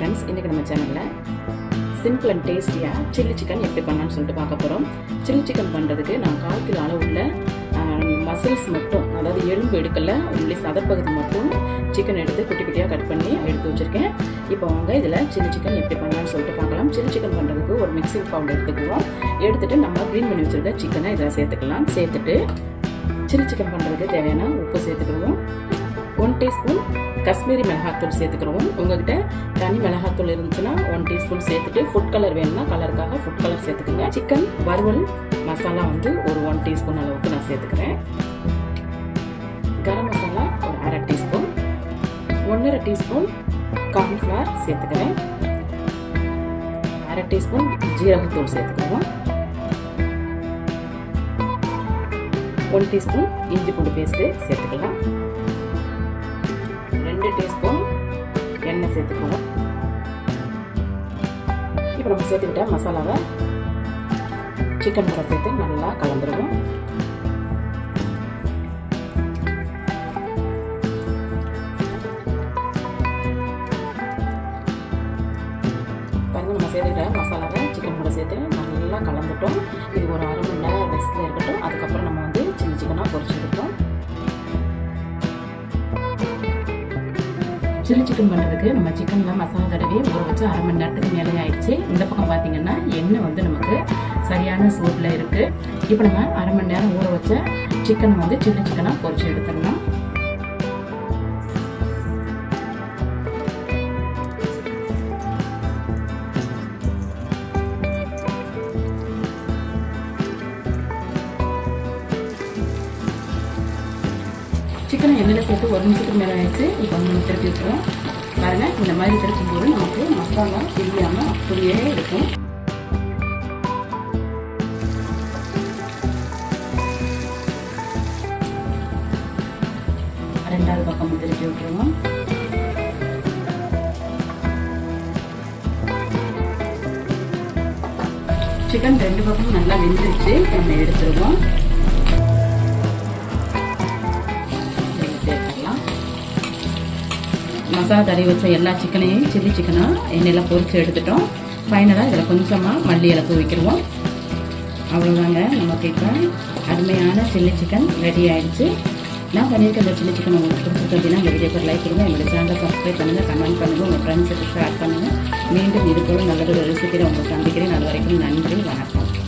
நம்ம சேனலில் simple and டேஸ்டியாக சில்லி சிக்கன் எப்படி பண்ணலாம்னு சொல்லிட்டு பார்க்க போகிறோம் சில்லி சிக்கன் பண்ணுறதுக்கு நான் கால் கிலோ அளவுள்ள மசில்ஸ் மட்டும் அதாவது எலும்பு எடுக்கல உள்ளே சதப்பகுதி மட்டும் சிக்கன் எடுத்து குட்டி குட்டியாக கட் பண்ணி எடுத்து வச்சுருக்கேன். இப்போ வாங்க இதில் சில்லி சிக்கன் எப்படி பண்ணலாம்னு சொல்லிட்டு பார்க்கலாம். சில்லி சிக்கன் பண்ணுறதுக்கு ஒரு மிக்சிங் பவுடர் எடுத்துக்குவோம். எடுத்துட்டு நம்ம க்ளீன் பண்ணி வச்சுருக்க சிக்கனை இதில் சேர்த்துக்கலாம். சேர்த்துட்டு சில்லி சிக்கன் பண்ணுறதுக்கு தேவையான உப்பு சேர்த்துக்குவோம். ஒன் டீஸ்பூன் காஷ்மீரி மிளகாத்தூள் சேர்த்துக்கிறோம். உங்ககிட்ட தனி மிளகாத்தூள் இருந்துச்சுன்னா ஒன் டீஸ்பூன் சேர்த்துட்டு ஃபுட் கலர் வேணும்னா கலருக்காக ஃபுட் கலர் சேர்த்துக்கோங்க. சிக்கன் வறுவல் மசாலா வந்து ஒரு ஒன் டீஸ்பூன் அளவுக்கு நான் சேர்த்துக்கிறேன். கரம் மசாலா ஒரு அரை டீஸ்பூன் ஒன்றரை டீஸ்பூன் கார்ன்ஃப்ளவர் சேர்த்துக்கிறேன். அரை டீஸ்பூன் ஜீரகத்தூள் சேர்த்துக்கிறோம். ஒன் டீஸ்பூன் இஞ்சி பூண்டு பேஸ்ட்டு சேர்த்துக்கலாம். ரெண்டு டீஸ்பூன் எண்ணெய் சேர்த்துக்குவோம் இப்போ நம்ம சேர்த்துக்கிட்ட மசாலாவை சிக்கன் கூட சேர்த்து நல்லா கலந்துருவோம். பாருங்க நம்ம சேர்த்துக்கிட்ட மசாலாவை சிக்கன் கூட சேர்த்து நல்லா கலந்துட்டோம். இது ஒரு அரை மணி நேரம் ரெஸ்ட்டில் இருக்கட்டும். அதுக்கப்புறம் சில்லி சிக்கன் பண்ணுறதுக்கு நம்ம சிக்கனில் மசாலா தடவி ஊற வச்சு அரை மணி நேரத்துக்கு மேலே ஆயிடுச்சு. இந்த பக்கம் பார்த்தீங்கன்னா எண்ணெய் வந்து நமக்கு சரியான சூட்டில் இருக்குது இப்போ நம்ம அரை மணி நேரம் ஊற வச்ச சிக்கனை வந்து சில்லி சிக்கனாக பொறிச்சு எடுத்துடணும் சிக்கனை எண்ணெயில் சேர்த்து ஒரு நிமிஷத்துக்கு மேலே ஆயிடுச்சு இப்போ வந்து நம்ம திருப்பி விட்டுருவோம். பாருங்க இந்த மாதிரி திருப்பும் போது நமக்கு மசாலா தெரியாமல் அப்படியே இருக்கும். ரெண்டாவது பக்கம் திருப்பி விட்டுருவோம். சிக்கன் ரெண்டு பக்கமும் நல்லா வெந்துருச்சு. நம்ம எடுத்துருவோம். மசாலா தடவி வச்ச எல்லா சிக்கனையும் சில்லி சிக்கனாக எண்ணெயில் பொறிச்சு எடுத்துட்டோம். ஃபைனலாக இதில் கொஞ்சமாக மல்லி இலை தூவிக்கிடுவோம் அவ்வளோதாங்க நமக்கு இப்போ அருமையான சில்லி சிக்கன் ரெடி ஆயிடுச்சு. நான் பண்ணியிருக்க இந்த சில்லி சிக்கன் உங்களுக்கு பிடிச்சிருக்கு அப்படின்னா இந்த வீடியோக்கு லைக் கொடுங்க. என்னோட சேனலை சப்ஸ்கிரைப் பண்ணுங்கள் கமெண்ட் பண்ணுங்கள் உங்கள் ஃப்ரெண்ட்ஸுக்கு ஷேர் பண்ணுங்கள் மீண்டும் இது போல நல்ல ரெசிபியில் உங்களை சந்திக்கிறேன். அது வரைக்கும் நன்றி வணக்கம்.